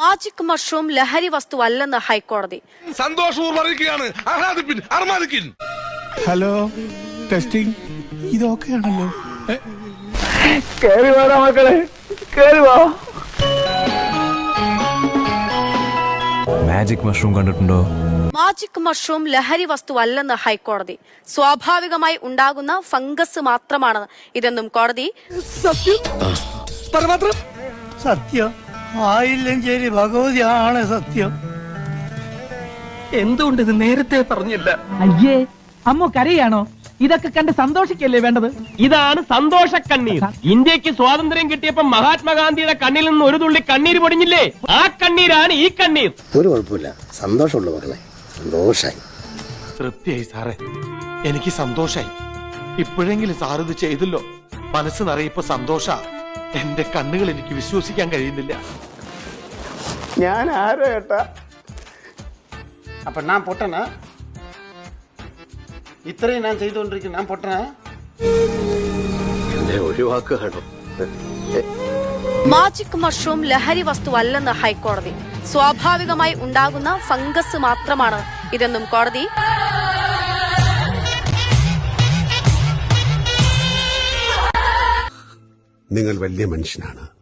Magic mushroom ലഹരി വസ്തു അല്ലെന്ന് ഹൈക്കോടതി. സന്തോഷപൂർവം ഹലോ ടെസ്റ്റിംഗ് ഇതൊക്കെയാണല്ലോ ഏ, മാജിക് മഷ്റൂം കണ്ടിട്ടുണ്ടോ? മാജിക് മഷ്റൂം ലഹരി വസ്തു അല്ലെന്ന് ഹൈക്കോടതി. സ്വാഭാവികമായി ഉണ്ടാകുന്ന ഫംഗസ് മാത്രമാണ് ഇതെന്നും കോടതി. സത്യം. ആയില്ലഞ്ചേരി ഭഗവതിയാണ് സത്യം. എന്തുകൊണ്ട് ഇത് നേരത്തെ പറഞ്ഞില്ല? അയ്യേ അമ്മ കരയാണോ? ഇതൊക്കെ കണ്ട് സന്തോഷിക്കല്ലേ വേണ്ടത്? ഇതാണ് സന്തോഷ കണ്ണീർ ഇന്ത്യയ്ക്ക് സ്വാതന്ത്ര്യം കിട്ടിയപ്പോ മഹാത്മാഗാന്ധിയുടെ കണ്ണിൽ നിന്ന് ഒരു തുള്ളി കണ്ണീര് പൊടിഞ്ഞില്ലേ? ആ കണ്ണീരാണ് ഈ കണ്ണീർ. ഒരു കുഴപ്പമില്ല. സന്തോഷമുള്ള മക്കളെ സന്തോഷായി. തൃപ്തിയായി സാറേ. എനിക്ക് സന്തോഷായി. ഇപ്പോഴെങ്കിലും സാർ ഇത് ചെയ്തല്ലോ. മനസ്സ് നിറയിപ്പോ സന്തോഷ. എന്റെ കണ്ണുകൾ എനിക്ക് വിശ്വസിക്കാൻ കഴിയുന്നില്ല. ഞാൻ ആരോ ഏട്ടാ? അപ്പൊ ഞാൻ പൊട്ടനാ? ഇത്രയും ഞാൻ ചെയ്തുകൊണ്ടിരിക്കും ഞാൻ പൊട്ടനാ? എന്നെ ഒഴിവാക്കുകയാണോ? മാജിക് മഷ്റൂം ലഹരി വസ്തു വസ്തുവല്ലെന്ന് ഹൈക്കോടതി. സ്വാഭാവികമായി ഉണ്ടാകുന്ന ഫംഗസ് മാത്രമാണ് ഇതെന്നും കോടതി നിങ്ങൾ വലിയ മനുഷ്യനാണ്.